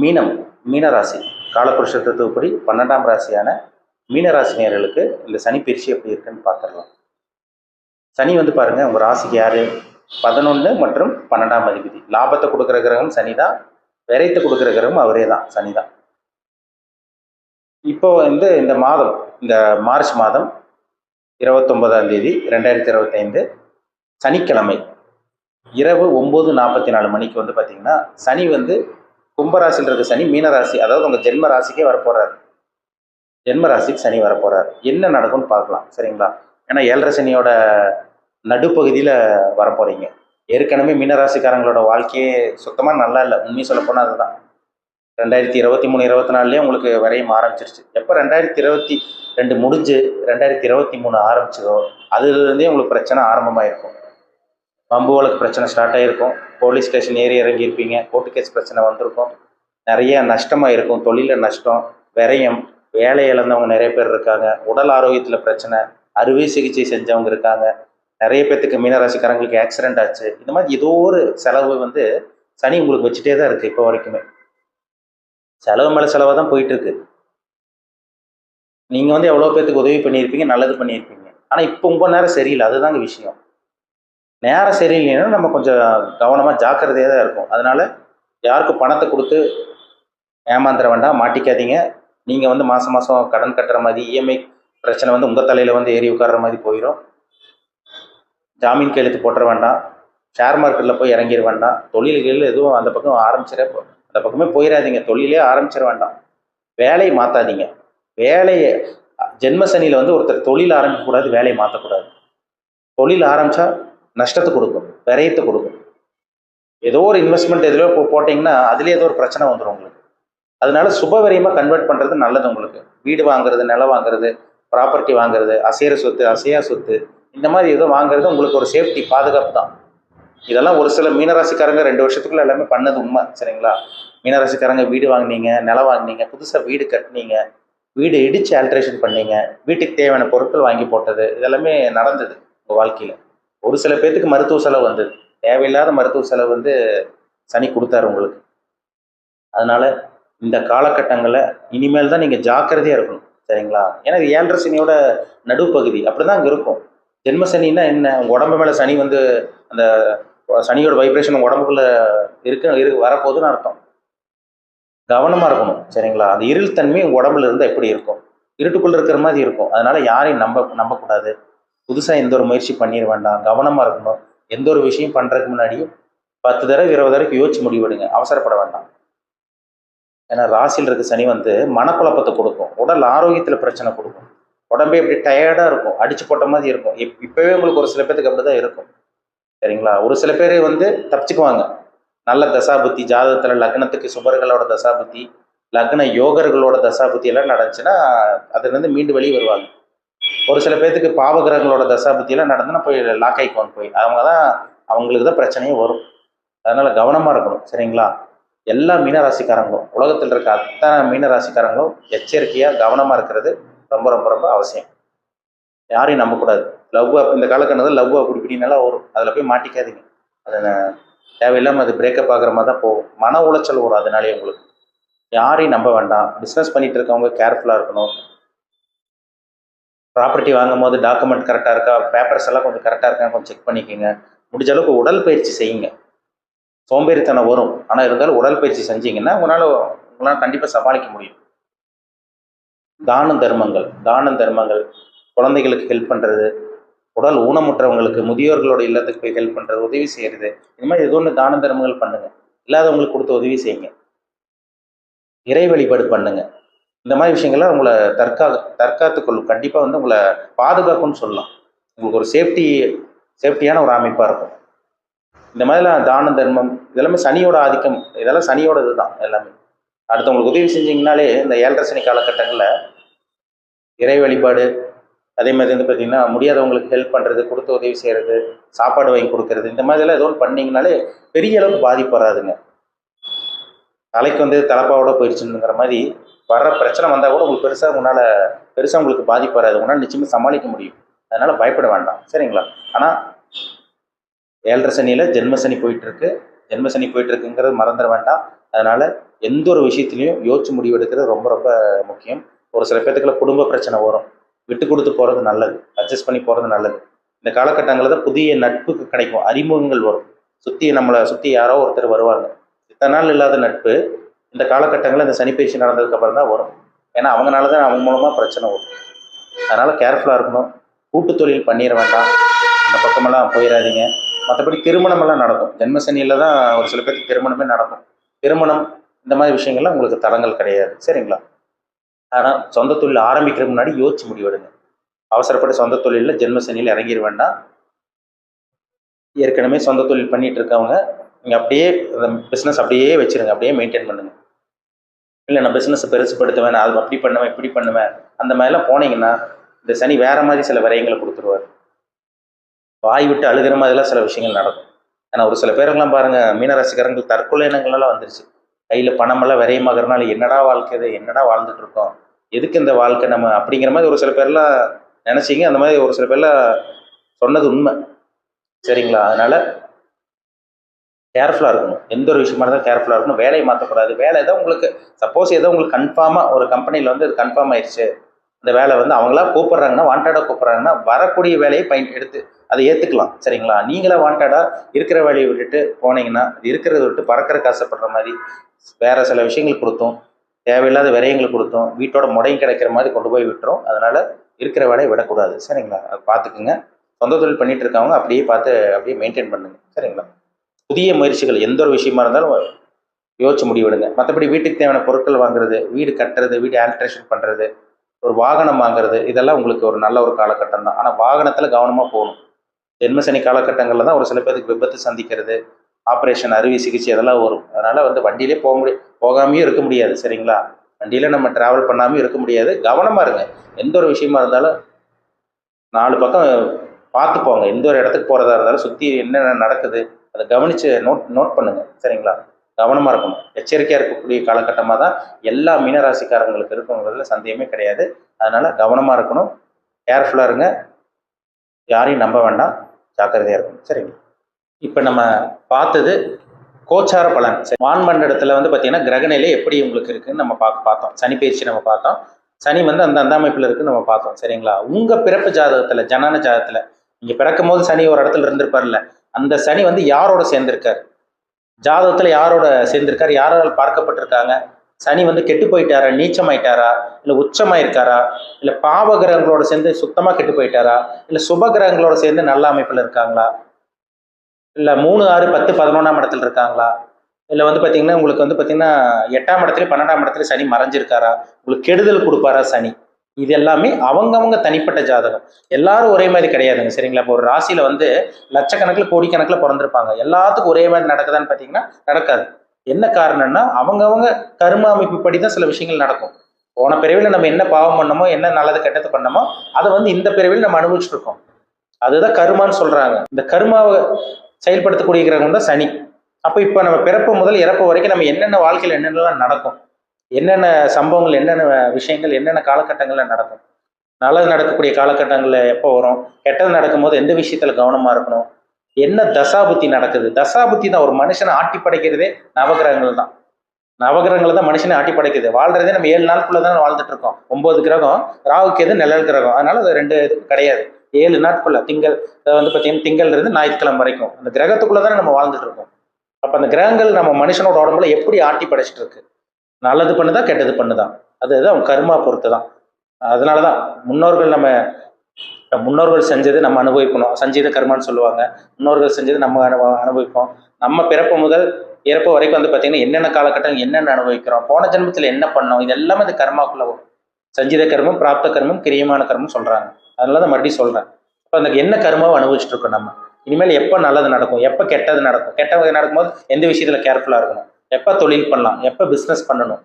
மீனம் மீனராசி. காலபுருஷ தத்துவப்படி பன்னெண்டாம் ராசியான மீனராசினியர்களுக்கு இந்த சனி பயிற்சி எப்படி இருக்குன்னு பார்த்துடலாம். சனி வந்து பாருங்க உங்கள் ராசிக்கு யார்? பதினொன்று மற்றும் பன்னெண்டாம் அதிபதி. லாபத்தை கொடுக்குற கிரகம் சனி தான் விரைத்து கொடுக்குற கிரகம் அவரே தான் சனி தான் இப்போ வந்து இந்த மாதம் இந்த மார்ச் மாதம் இருபத்தொன்பதாம் தேதி ரெண்டாயிரத்தி இருபத்தைந்து சனிக்கிழமை இரவு ஒம்பது நாற்பத்தி நாலு மணிக்கு வந்து பார்த்திங்கன்னா சனி வந்து கும்பராசியில் இருக்க சனி மீனராசி. அதாவது உங்கள் ஜென்ம ராசிக்கே வரப்போகிறார் ஜென்ம ராசிக்கு சனி வரப்போகிறார் என்ன நடக்கும்னு பார்க்கலாம். சரிங்களா? ஏன்னா ஏழரை சனியோட நடுப்பகுதியில் வரப்போகிறீங்க ஏற்கனவே மீனராசிக்காரங்களோட வாழ்க்கையே சுத்தமாக நல்லா இல்லை. உண்மையை சொல்லப்போனால் அதுதான். ரெண்டாயிரத்தி இருபத்தி மூணு இருபத்தி நாலுலேயே உங்களுக்கு வரையும் ஆரம்பிச்சிருச்சு. எப்போ ரெண்டாயிரத்தி இருபத்தி ரெண்டு முடிஞ்சு ரெண்டாயிரத்தி இருபத்தி மூணு ஆரம்பிச்சதோ அதுலேருந்தே உங்களுக்கு பிரச்சனை ஆரம்பமாயிருக்கும். வம்பு வழக்கு பிரச்சனை ஸ்டார்ட் ஆகிருக்கும் போலீஸ் ஸ்டேஷன் ஏறி இறங்கியிருப்பீங்க. கோர்ட்டு கேஸ் பிரச்சனை வந்திருக்கும். நிறைய நஷ்டமாக இருக்கும் தொழிலில் நஷ்டம் விரயம் வேலை இழந்தவங்க நிறைய பேர் இருக்காங்க. உடல் ஆரோக்கியத்தில் பிரச்சனை அறுவை சிகிச்சை செஞ்சவங்க இருக்காங்க. நிறைய பேர்த்துக்கு மீனராசிக்காரங்களுக்கு ஆக்சிடென்ட் ஆச்சு. இந்த மாதிரி ஏதோ ஒரு செலவு வந்து சனி உங்களுக்கு வச்சுட்டே தான் இருக்குது இப்போ வரைக்குமே. செலவு மேலே செலவாக தான் போயிட்டுருக்கு. நீங்கள் வந்து எவ்வளோ பேர்த்துக்கு உதவி பண்ணியிருப்பீங்க நல்லது பண்ணியிருப்பீங்க. ஆனால் இப்போ உங்கள் நேரம் சரியில்லை. அதுதாங்க விஷயம். நேரம் சரியில்லைன்னா நம்ம கொஞ்சம் கவனமாக ஜாக்கிரதையாக தான் இருக்கும். அதனால் யாருக்கும் பணத்தை கொடுத்து ஏமாந்துட வேண்டாம் மாட்டிக்காதீங்க. நீங்கள் வந்து மாதம் மாதம் கடன் கட்டுற மாதிரி இஎம்ஐ பிரச்சனை வந்து உங்கள் தலையில் வந்து ஏறி உட்கார்ற மாதிரி போயிடும் ஜாமீன் கையெழுத்து போட்டுற வேண்டாம். ஷேர் மார்க்கெட்டில் போய் இறங்கிட வேண்டாம். தொழில்கள் எதுவும் அந்த பக்கம் ஆரம்பிச்சிட அந்த பக்கமே போயிடாதீங்க. தொழிலே ஆரம்பிச்சிட வேண்டாம். வேலையை மாற்றாதீங்க வேலையை ஜென்ம சனியில் வந்து ஒருத்தர் தொழில் ஆரம்பிக்கக்கூடாது வேலையை மாற்றக்கூடாது தொழில் ஆரம்பித்தா நஷ்டத்தை கொடுக்கும் விரயத்தை கொடுக்கும். ஏதோ ஒரு இன்வெஸ்ட்மெண்ட் எதுலையோ போட்டிங்கன்னா அதுலேயே ஏதோ ஒரு பிரச்சனை வந்துடும் உங்களுக்கு. அதனால சுபவரியமாக கன்வெர்ட் பண்ணுறது நல்லது உங்களுக்கு. வீடு வாங்குறது நிலம் வாங்குறது ப்ராப்பர்ட்டி வாங்குறது அசைகிற சொத்து அசையா சொத்து இந்த மாதிரி ஏதோ வாங்குறது உங்களுக்கு ஒரு சேஃப்டி பாதுகாப்பு தான். இதெல்லாம் ஒரு சில மீனராசிக்காரங்க ரெண்டு வருஷத்துக்குள்ள எல்லாமே பண்ணது உண்மை சரிங்களா? மீனராசிக்காரங்க வீடு வாங்குனீங்க நிலம் வாங்குனீங்க புதுசாக வீடு கட்டினீங்க வீடு இடித்து ஆல்ட்ரேஷன் பண்ணீங்க வீட்டுக்கு தேவையான பொருட்கள் வாங்கி போட்டது இதெல்லாமே நடந்தது உங்கள் வாழ்க்கையில். ஒரு சில பேர்த்துக்கு மருத்துவ செலவு வந்தது தேவையில்லாத மருத்துவ செலவு வந்து சனி கொடுத்தாரு உங்களுக்கு. அதனால இந்த காலகட்டங்களில் இனிமேல் தான் நீங்கள் ஜாக்கிரதையாக இருக்கணும். சரிங்களா? ஏன்னா இது ஏழரை சனியோட நடுப்பகுதி. அப்படி தான் அங்கே இருக்கும். ஜென்ம சனின்னா என்ன? உங்கள் உடம்பு மேலே சனி வந்து அந்த சனியோட வைப்ரேஷன் உங்கள் உடம்புக்குள்ள இருக்கு இரு வரப்போகுதுன்னு அர்த்தம். கவனமாக இருக்கணும். சரிங்களா? அந்த இருள் தன்மை உங்கள் உடம்புல இருந்தால் எப்படி இருக்கும்? இருட்டுக்குள்ளே இருக்கிற மாதிரி இருக்கும். அதனால யாரையும் நம்ப நம்பக்கூடாது. புதுசாக எந்த ஒரு முயற்சி பண்ணிட வேண்டாம். கவனமாக இருக்கணும். எந்த ஒரு விஷயம் பண்ணுறதுக்கு முன்னாடியும் பத்து தடவை இருபது தடவைக்கு யோசிச்சு முடிவெடுங்க. அவசரப்பட வேண்டாம். ஏன்னா ராசியில் இருக்க சனி வந்து மனக்குழப்பத்தை கொடுக்கும். உடல் ஆரோக்கியத்தில் பிரச்சனை கொடுக்கும். உடம்பே இப்படி டயர்டாக இருக்கும். அடிச்சு போட்ட மாதிரி இருக்கும். இப் இப்போவே உங்களுக்கு ஒரு சில பேர்த்துக்கு அப்படி தான் இருக்கும். சரிங்களா? ஒரு சில பேர் வந்து தப்பிச்சுக்குவாங்க. நல்ல தசாபுத்தி ஜாதகத்தில் லக்னத்துக்கு சுபர்களோட தசாபுத்தி லக்ன யோகர்களோட தசாபுத்தி எல்லாம் நடந்துச்சுன்னா அதுலேருந்து மீண்டு வெளியே வருவாங்க. ஒரு சில பேர்த்துக்கு பாவகிரகங்களோட தசாபுத்தி நடந்துன்னா போய் லாக் ஆகிக்குவாங்க போய். அவங்க தான் அவங்களுக்கு தான் பிரச்சனையே வரும். அதனால கவனமாக இருக்கணும் சரிங்களா? எல்லா மீனராசிக்காரங்களும் உலகத்தில் இருக்க அத்தனை மீனராசிக்காரங்களும் எச்சரிக்கையாக கவனமாக இருக்கிறது ரொம்ப ரொம்ப ரொம்ப அவசியம். யாரையும் நம்பக்கூடாது. லவ் இந்த காலக்கணத்தில் லவ் அப்படி இப்படினாலாம் வரும். அதில் போய் மாட்டிக்காதீங்க. அதை தேவையில்லாமல் அது பிரேக்கப் ஆகிற மாதிரி தான் போகும். மன உளைச்சல் வரும் அதனாலே உங்களுக்கு. யாரையும் நம்ப வேண்டாம். பிஸ்னஸ் பண்ணிட்டு இருக்கவங்க கேர்ஃபுல்லாக இருக்கணும். ப்ராப்பர்ட்டி வாங்கும் போது டாக்குமெண்ட் கரெக்டாக இருக்கா? பேப்பர்ஸ் எல்லாம் கொஞ்சம் கரெக்டாக இருக்கான்னு கொஞ்சம் செக் பண்ணிக்கோங்க. முடிஞ்ச அளவுக்கு உடல் பயிற்சி செய்யுங்க. சோம்பேறித்தனம் வரும். ஆனால் இருந்தாலும் உடல் பயிற்சி செஞ்சீங்கன்னா உங்களால் உங்களால் கண்டிப்பாக சமாளிக்க முடியும். தான தர்மங்கள் தான தர்மங்கள். குழந்தைகளுக்கு ஹெல்ப் பண்ணுறது உடல் ஊனமுற்றவங்களுக்கு முதியோர்களோட இல்லத்துக்கு போய் ஹெல்ப் பண்ணுறது உதவி செய்கிறது இந்த மாதிரி ஏதோ ஒன்று தான தர்மங்கள் பண்ணுங்கள் இல்லாதவங்களுக்கு கொடுத்து உதவி செய்யுங்க. இறை வழிபாடு பண்ணுங்கள் இந்த மாதிரி விஷயங்கள்லாம் உங்களை தற்கா தற்காத்து கொள்ளும் கண்டிப்பாக வந்து உங்களை பாதுகாக்கும்னு சொல்லலாம். உங்களுக்கு ஒரு சேஃப்டி சேஃப்டியான ஒரு அமைப்பாக இருக்கும். இந்த மாதிரிலாம் தான தர்மம் இதெல்லாமே சனியோட ஆதிக்கம். இதெல்லாம் சனியோட இதுதான் எல்லாமே. அடுத்தவங்களுக்கு உதவி செஞ்சீங்கனாலே இந்த ஏழரை சனி காலகட்டங்களில் இறை வழிபாடு அதே மாதிரி வந்து பார்த்தீங்கன்னா முடியாதவங்களுக்கு ஹெல்ப் பண்ணுறது கொடுத்து உதவி செய்கிறது சாப்பாடு வாங்கி கொடுக்கறது இந்த மாதிரிலாம் ஏதோ ஒன்று பண்ணிங்கனாலே பெரிய அளவுக்கு பாதிப்பு வராதுங்க. தலைக்கு வந்து தலப்பாவோட போயிடுச்சுங்கிற மாதிரி வர்ற பிரச்சனை வந்தால் கூட உங்களுக்கு பெருசாக உங்களால் பெருசாக உங்களுக்கு பாதிப்பு வராது. உங்களால் நிச்சயமாக சமாளிக்க முடியும். அதனால் பயப்பட வேண்டாம். சரிங்களா? ஆனால் ஏழரை சனியில் ஜென்ம சனி போயிட்டு இருக்கு ஜென்ம சனி போயிட்டு இருக்குங்கிறது மறந்துட வேண்டாம். அதனால எந்த ஒரு விஷயத்துலையும் யோசிச்சு முடிவு எடுக்கிறது ரொம்ப ரொம்ப முக்கியம். ஒரு சில பேர்த்துக்குள்ள குடும்ப பிரச்சனை வரும். விட்டு கொடுத்து போகிறது நல்லது. அட்ஜஸ்ட் பண்ணி போகிறது நல்லது. இந்த காலகட்டங்களில் தான் புதிய நட்புக்கு கிடைக்கும். அறிமுகங்கள் வரும். சுற்றி நம்மளை சுற்றி யாரோ ஒருத்தர் வருவாங்க. இத்தனை நாள் இல்லாத நட்பு இந்த காலகட்டங்களில் இந்த சனிப்பயிற்சி நடந்ததுக்கப்புறம் தான் வரும். ஏன்னா அவங்கனால தான் அவங்க மூலமாக பிரச்சனை வரும். அதனால் கேர்ஃபுல்லாக இருக்கணும். கூட்டு தொழில் பண்ணிட வேண்டாம். அந்த பக்கமெல்லாம் போயிடாதீங்க. மற்றபடி திருமணமெல்லாம் நடக்கும். ஜென்மசனியில் தான் ஒரு சில பேருக்கு திருமணமே நடக்கும். திருமணம் இந்த மாதிரி விஷயங்கள்லாம் உங்களுக்கு தடங்கள் கிடையாது. சரிங்களா? ஆனால் சொந்த தொழில் ஆரம்பிக்கிறதுக்கு முன்னாடி யோசிச்சு முடிவெடுங்க. அவசரப்பட்டு சொந்த தொழிலில் ஜென்மசனியில் இறங்கிட வேண்டாம். ஏற்கனவே சொந்த தொழில் பண்ணிகிட்டு இருக்கவங்க நீங்கள் அப்படியே அந்த பிஸ்னஸ் அப்படியே வச்சிருங்க. அப்படியே மெயின்டைன் பண்ணுங்கள் இல்லை நான் பிஸ்னஸ் பெருசுப்படுத்துவேன் நான் அது அப்படி பண்ணுவேன் இப்படி பண்ணுவேன். அந்த மாதிரிலாம் போனீங்கன்னா இந்த சனி வேற மாதிரி சில விரயங்களை கொடுத்துருவார். வாய் விட்டு அழுகிற மாதிரிலாம் சில விஷயங்கள் நடக்கும். ஏன்னா ஒரு சில பேருங்கெல்லாம் பாருங்க மீனராசிக்காரங்கள் தற்கொலை எண்ணங்கள்லாம் வந்துருச்சு. கையில் பணமெல்லாம் விரயமாகறனால என்னடா வாழ்க்கை இது என்னடா வாழ்ந்துட்டு இருக்கோம்? எதுக்கு இந்த வாழ்க்கை நம்ம? அப்படிங்கிற மாதிரி ஒரு சில பேர்லாம் நினச்சிங்க. அந்த மாதிரி ஒரு சில பேர்லாம் சொன்னது உண்மை. சரிங்களா? அதனால் கேர்ஃபுல்லாக இருக்கணும். எந்த ஒரு விஷயமா இருந்தாலும் கேர்ஃபுல்லாக இருக்கணும். வேலையை மாற்றக்கூடாது வேலை ஏதோ உங்களுக்கு சப்போஸ் ஏதோ உங்களுக்கு கன்ஃபார்மாக ஒரு கம்பெனியில் வந்து அது கன்ஃபார்ம் ஆயிடுச்சு. அந்த வேலை வந்து அவங்களா கூப்பிட்றாங்கன்னா வாண்டடாக கூப்பிட்றாங்கன்னா வரக்கூடிய வேலையை பயன் எடுத்து அதை ஏற்றுக்கலாம் சரிங்களா? நீங்களே வாண்டடாக இருக்கிற வேலையை விட்டுட்டு போனீங்கன்னா அது இருக்கிறத விட்டு பறக்கிற ஆசைப்படுற மாதிரி வேறு சில விஷயங்கள் கொடுத்தோம். தேவையில்லாத விரயங்கள் கொடுத்தோம். வீட்டோட முடையும் கிடைக்கிற மாதிரி கொண்டு போய் விட்டுரும். அதனால் இருக்கிற வேலையை விடக்கூடாது. சரிங்களா? அதை பார்த்துக்குங்க. சொந்த தொழில் பண்ணிகிட்டு இருக்கவங்க அப்படியே பார்த்து அப்படியே மெயின்டைன் பண்ணுங்க. சரிங்களா? புதிய முயற்சிகள் எந்த ஒரு விஷயமா இருந்தாலும் யோசிச்சு முடிவெடுங்க. மற்றபடி வீட்டுக்கு தேவையான பொருட்கள் வாங்குறது வீடு கட்டுறது வீடு ஆல்ட்ரேஷன் பண்ணுறது ஒரு வாகனம் வாங்குறது இதெல்லாம் உங்களுக்கு ஒரு நல்ல ஒரு காலகட்டம் தான். ஆனால் வாகனத்தில் கவனமாக போகணும். ஜென்மசனி காலகட்டங்களில் தான் ஒரு சில பேருக்கு விபத்து சந்திக்கிறது ஆப்ரேஷன் அறுவை சிகிச்சை அதெல்லாம் வரும். அதனால் வந்து வண்டியிலே போக முடியும் போகாமையும் இருக்க முடியாது சரிங்களா? வண்டியில் நம்ம ட்ராவல் பண்ணாமையும் இருக்க முடியாது. கவனமாக இருங்க. எந்த ஒரு விஷயமா இருந்தாலும் நாலு பக்கம் பார்த்து போங்க. எந்த ஒரு இடத்துக்கு போகிறதா இருந்தாலும் சுற்றி என்னென்ன நடக்குது அதை கவனித்து நோட் நோட் பண்ணுங்கள் சரிங்களா? கவனமாக இருக்கணும். எச்சரிக்கையாக இருக்கக்கூடிய காலகட்டமாக தான் எல்லா மீனராசிக்காரங்களுக்கு இருக்குங்கிறதுல சந்தேகமே கிடையாது. அதனால் கவனமாக இருக்கணும். கேர்ஃபுல்லாக இருங்க. யாரையும் நம்ப வேண்டாம். ஜாக்கிரதையாக இருக்கணும். சரிங்க இப்போ நம்ம பார்த்தது கோச்சார பலன். சரி, வான்மண்டலத்தில் வந்து பார்த்தீங்கன்னா கிரகநிலை எப்படி உங்களுக்கு இருக்குன்னு நம்ம பா பார்த்தோம். சனி பயிற்சி நம்ம பார்த்தோம். சனி வந்து அந்த அந்த அமைப்பில் இருக்குன்னு நம்ம பார்த்தோம். சரிங்களா? உங்கள் பிறப்பு ஜாதகத்தில் ஜனன ஜாதகத்தில் நீங்கள் பிறக்கும் போது சனி ஒரு இடத்துல இருந்திருப்பார்ல அந்த சனி வந்து யாரோட சேர்ந்திருக்கார்? ஜாதகத்தில் யாரோட சேர்ந்திருக்கார்? யாரால் பார்க்கப்பட்டிருக்காங்க? சனி வந்து கெட்டு போயிட்டாரா? நீச்சமாயிட்டாரா? இல்லை உச்சமாயிருக்காரா? இல்லை பாவ கிரகங்களோட சேர்ந்து சுத்தமாக கெட்டு போயிட்டாரா? இல்லை சுப கிரகங்களோட சேர்ந்து நல்ல அமைப்பில் இருக்காங்களா? இல்லை மூணு ஆறு பத்து பதினொன்றாம் இடத்துல இருக்காங்களா? இல்லை வந்து பார்த்தீங்கன்னா உங்களுக்கு வந்து பார்த்தீங்கன்னா எட்டாம் இடத்துல பன்னெண்டாம் இடத்துல சனி மறைஞ்சிருக்காரா? உங்களுக்கு கெடுதல் கொடுப்பாரா சனி? இது எல்லாமே அவங்கவங்க தனிப்பட்ட ஜாதகம். எல்லாரும் ஒரே மாதிரி கிடையாதுங்க சரிங்களா? இப்போ ஒரு ராசியில வந்து லட்சக்கணக்கில் கோடிக்கணக்கில் பிறந்திருப்பாங்க. எல்லாத்துக்கும் ஒரே மாதிரி நடக்குதான்னு பார்த்தீங்கன்னா நடக்காது. என்ன காரணம்னா அவங்கவங்க கரும அமைப்பு படி தான் சில விஷயங்கள் நடக்கும். போன பிறவில நம்ம என்ன பாவம் பண்ணமோ என்ன நல்லது கெட்டது பண்ணமோ அதை வந்து இந்த பிறவில நம்ம அனுபவிச்சுட்டு இருக்கோம் அதுதான் கருமான்னு சொல்றாங்க. இந்த கருமாவை செயல்படுத்தக்கூடிய கிரகம் தான் சனி. அப்போ இப்போ நம்ம பிறப்பு முதல் இறப்பு வரைக்கும் நம்ம என்னென்ன வாழ்க்கையில் என்னென்னலாம் நடக்கும் என்னென்ன சம்பவங்கள் என்னென்ன விஷயங்கள் என்னென்ன காலகட்டங்களில் நடக்கும்? நல்லது நடக்கக்கூடிய காலகட்டங்களில் எப்போ வரும்? கெட்டது நடக்கும்போது எந்த விஷயத்தில் கவனமாக இருக்கணும்? என்ன தசாபுத்தி நடக்குது? தசாபுத்தி தான் ஒரு மனுஷனை ஆட்டி படைக்கிறதே நவகிரகங்கள் தான். நவகிரகங்கள் தான் மனுஷனை ஆட்டி படைக்குது. வாழ்றதே நம்ம ஏழு நாட்குள்ள தான் வாழ்ந்துட்டு இருக்கோம். ஒன்பது கிரகம் ராகுக்கு எது நிழல் கிரகம். அதனால அது ரெண்டு இது கிடையாது. ஏழு நாட்குள்ள திங்கள் வந்து பார்த்தீங்கன்னா திங்கள் இருந்து ஞாயிற்றுக்கிழமை வரைக்கும். அந்த கிரகத்துக்குள்ள தானே நம்ம வாழ்ந்துட்டு இருக்கோம். அப்போ அந்த கிரகங்கள் நம்ம மனுஷனோட உடம்புல எப்படி ஆட்டி படைச்சிட்டு இருக்கு? நல்லது பண்ணுதா கெட்டது பண்ணுதான் அது அவன் கர்மா பொறுத்து தான் அதனால தான் முன்னோர்கள் நம்ம முன்னோர்கள் செஞ்சது நம்ம அனுபவிக்கணும். சஞ்சீத கர்மான்னு சொல்லுவாங்க. முன்னோர்கள் செஞ்சது நம்ம அனு அனுபவிப்போம். நம்ம பிறப்பு முதல் இறப்பு வரைக்கும் வந்து பார்த்தீங்கன்னா என்னென்ன காலகட்டம் என்னென்ன அனுபவிக்கிறோம்? போன ஜென்மத்தில் என்ன பண்ணோம்? இது எல்லாமே அந்த கர்மாக்குள்ள வரும். சஞ்சீத கர்மம் பிராப்த கர்மம் கிரியமான கர்மம் சொல்கிறாங்க அதனால தான் மறுபடியும் சொல்கிறேன் இப்போ அந்த என்ன கர்மாவை அனுபவிச்சுட்டு இருக்கோம் நம்ம? இனிமேல் எப்போ நல்லது நடக்கும்? எப்போ கெட்டது நடக்கும்? கெட்டது நடக்கும்போது எந்த விஷயத்தில் கேர்ஃபுல்லாக இருக்கணும்? எப்போ தொழில் பண்ணலாம்? எப்போ பிஸ்னஸ் பண்ணணும்?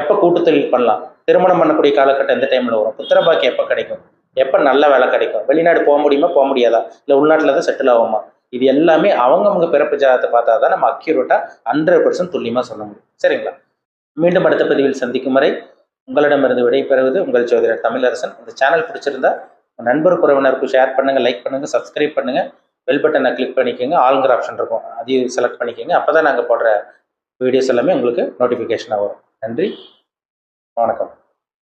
எப்போ கூட்டு தொழில் பண்ணலாம்? திருமணம் பண்ணக்கூடிய காலகட்டம் எந்த டைமில் வரும்? புத்திரபாக்கி எப்போ கிடைக்கும்? எப்போ நல்ல வேலை கிடைக்கும்? வெளிநாடு போக முடியுமா? போக முடியாதா? இல்லை உள்நாட்டில் தான் செட்டில் ஆகுமா? இது எல்லாமே அவங்கவுங்க பிறப்பு ஜாதகத்தை பார்த்தா தான் நம்ம அக்யூரேட்டாக ஹண்ட்ரட் பர்சன்ட் துல்லியமாக சொல்ல முடியும். சரிங்களா? மீண்டும் அடுத்த பதிவில் சந்திக்கும் வரை உங்களிடமிருந்து விடைபெறுவது உங்கள் ஜோதிடர் தமிழரசன். இந்த சேனல் பிடிச்சிருந்தா நண்பர் உறவினருக்கு ஷேர் பண்ணுங்க லைக் பண்ணுங்கள் சப்ஸ்கிரைப் பண்ணுங்க. பெல் பட்டனை கிளிக் பண்ணிக்கோங்க. ஆளுங்கிற ஆப்ஷன் இருக்கும். அதையும் செலக்ட் பண்ணிக்கோங்க. அப்போ தான் நாங்கள் போடுற வீடியோஸ் எல்லாமே உங்களுக்கு நோட்டிஃபிகேஷனாக வரும். நன்றி. வணக்கம்.